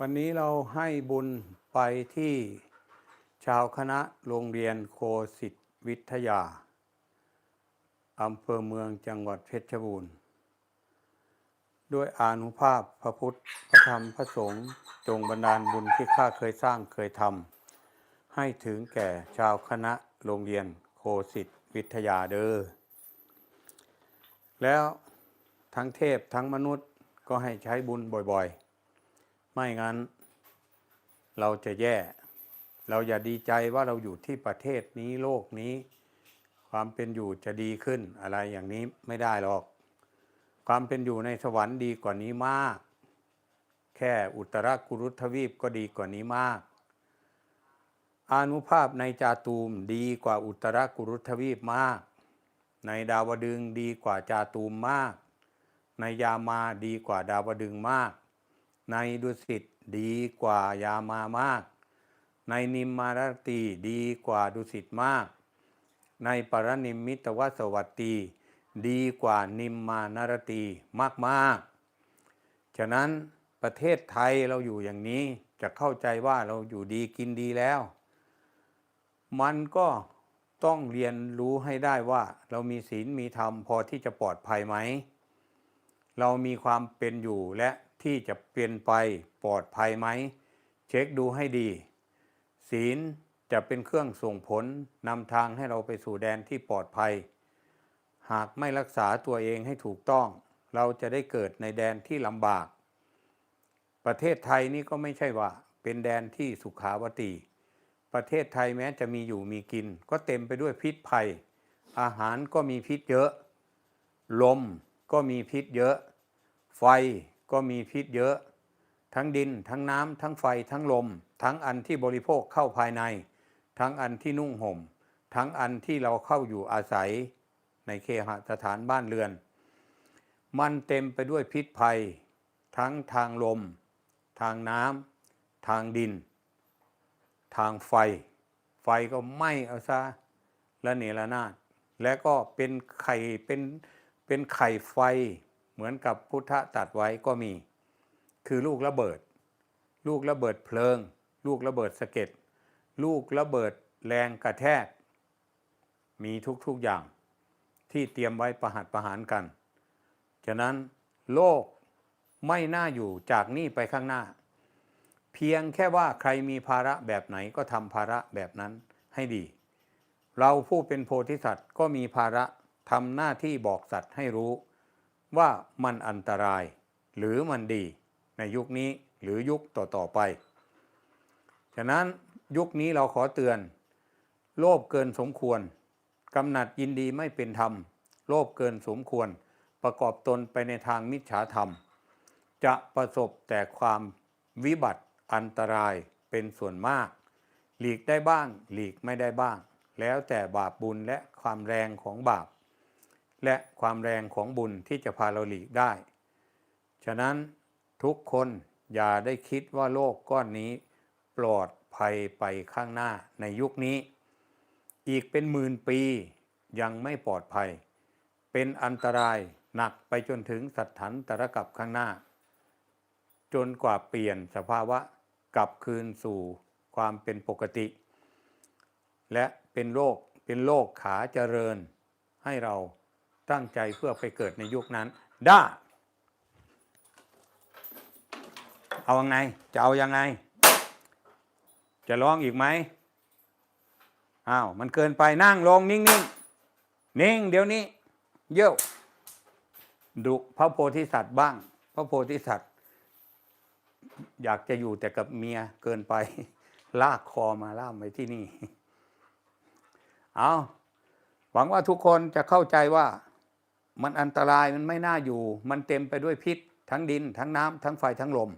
วันนี้เราให้บุญไปที่ชาวคณะโรงเรียนโคสิทธวิทยา อำเภอเมืองจังหวัดเพชรบูรณ์ ด้วยอานุภาพพระพุทธ พระธรรม พระสงฆ์จงบันดาลบุญที่ข้าเคยสร้างเคยทำให้ถึงแก่ชาวคณะโรงเรียนโคสิทธวิทยาเด้อ แล้วทั้งเทพทั้งมนุษย์ก็ให้ใช้บุญบ่อยๆ ไม่งั้น เราจะแย่ เราอย่าดีใจว่าเราอยู่ที่ประเทศนี้โลกนี้ ความเป็นอยู่จะดีขึ้นอะไรอย่างนี้ไม่ได้หรอก ความเป็นอยู่ในสวรรค์ดีกว่านี้มาก แค่อุตรกุรุทวีปก็ดีกว่านี้มากอานุภาพในจาตูมดีกว่าอุตรกุรุทวีปมาก ในดาวดึงดีกว่าจาตูมมาก ในยามาดีกว่าดาวดึงมาก ในดุสิตดีกว่ายามามาก ในนิมมารตีดีกว่าดุสิตมาก ในปรนิมมิตวสวัตตีดีกว่านิมมานารตีมากมากฉะนั้นประเทศไทยเราอยู่อย่างนี้จะเข้าใจว่าเราอยู่ดีกินดีแล้ว มันก็ต้องเรียนรู้ให้ได้ว่า เรามีศีลมีธรรมพอที่จะปลอดภัยไหม เรามีความเป็นอยู่และ ที่จะเปลี่ยนไปปลอดภัยไหม เช็คดูให้ดี ศีลจะเป็นเครื่องส่งผลนำทางให้เราไปสู่แดนที่ปลอดภัย หากไม่รักษาตัวเองให้ถูกต้อง เราจะได้เกิดในแดนที่ลำบาก ประเทศไทยนี่ก็ไม่ใช่ว่า เป็นแดนที่สุขาวตี ประเทศไทยแม้จะมีอยู่มีกิน ก็เต็มไปด้วยพิษภัย อาหารก็มีพิษเยอะ ลมก็มีพิษเยอะ ไฟ ก็มีพิษเยอะ ทั้งดิน ทั้งน้ำทั้งไฟทั้งลม ทั้งอันที่บริโภคเข้าภายใน ทั้งอันที่นุ่งห่ม ทั้งอันที่เราเข้าอยู่อาศัย ในเคหสถานบ้านเรือน มันเต็มไปด้วยพิษภัย ทั้งทางลม ทางน้ำทางดิน ทางไฟ ไฟก็ไหม้เอาซะและเนระนาดและก็เป็นไข่เป็นเป็นไข่ไฟ เหมือนกับพุทธะตัดไว้ก็มี คือลูกระเบิด ลูกระเบิดเพลิง ลูกระเบิดสะเก็ดลูกระเบิดแรงกระแทก มีทุกๆอย่างที่เตรียมไว้ประหัตประหารกัน ฉะนั้นโลกไม่น่าอยู่จากนี้ไปข้างหน้า เพียงแค่ว่าใครมีภาระแบบไหนก็ทำภาระแบบนั้นให้ดี เราผู้เป็นโพธิสัตว์ก็มีภาระทำหน้าที่บอกสัตว์ให้รู้ ว่ามันอันตราย หรือมันดีในยุคนี้หรือยุคต่อๆไป ฉะนั้นยุคนี้เราขอเตือน โลภเกินสมควร กำหนัดยินดีไม่เป็นธรรม โลภเกินสมควร ประกอบตนไปในทางมิจฉาธรรม จะประสบแต่ความวิบัติอันตรายเป็นส่วนมาก หลีกได้บ้าง หลีกไม่ได้บ้าง แล้วแต่บาปบุญและความแรงของบาป และความแรงของบุญที่จะพาเราหลีกได้ ฉะนั้นทุกคนอย่าได้คิดว่าโลกก้อนนี้ ปลอดภัยไปข้างหน้าในยุคนี้ อีกเป็นหมื่นปียังไม่ปลอดภัย เป็นอันตรายหนักไปจนถึงสัตถันตรกับข้างหน้า จนกว่าเปลี่ยนสภาวะกลับคืนสู่ความเป็นปกติ และเป็นโรคเป็นโรคขาเจริญให้เรา ตั้งใจเพื่อไปเกิดในยุคนั้น ได้ เอายังไง จะเอายังไง จะร้องอีกไหมอ้าวมันเกินไปนั่งลงนิ่งนิ่งนิ่งเดี๋ยวนี้ เยี่ยวดุพระโพธิสัตว์บ้าง พระโพธิสัตว์ อยากจะอยู่แต่กับเมียเกินไป ลากคอมาล่ามไว้ที่นี่ เอาหวังว่าทุกคนจะเข้าใจว่า มันอันตรายมันไม่น่าอยู่ มันเต็มไปด้วยพิษ ทั้งดิน ทั้งน้ำทั้งไฟทั้งลม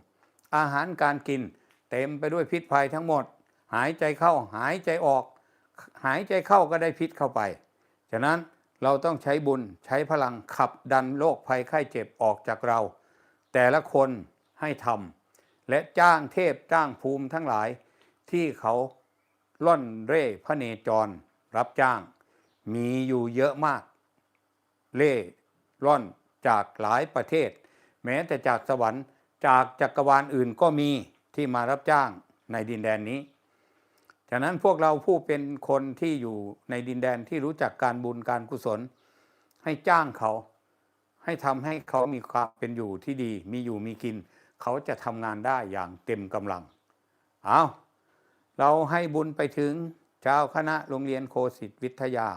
อาหารการกิน เต็มไปด้วยพิษภัยทั้งหมด หายใจเข้าหายใจออก หายใจเข้าก็ได้พิษเข้าไป ฉะนั้นเราต้องใช้บุญใช้พลังขับดันโรคภัยไข้เจ็บออกจากเรา แต่ละคนให้ทำและจ้างเทพจ้างภูมิทั้งหลาย ที่เขาล่อนเร่พระเนจร รับจ้าง มีอยู่เยอะมาก เล่ร่อนจากหลายประเทศ แม้แต่จากสวรรค์จากจักรวาลอื่นก็มีที่มารับจ้างในดินแดนนี้ ฉะนั้นพวกเราผู้เป็นคนที่อยู่ในดินแดนที่รู้จักการบุญการกุศล ให้จ้างเขา ให้ทำให้เขามีความเป็นอยู่ที่ดี มีอยู่มีกิน เขาจะทำงานได้อย่างเต็มกำลัง เอาเราให้บุญไปถึงเจ้าคณะโรงเรียนโคสิตวิทยา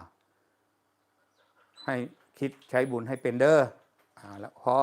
ให้ คิดใช้บุญให้เป็นเด้ออ่าแล้วพอ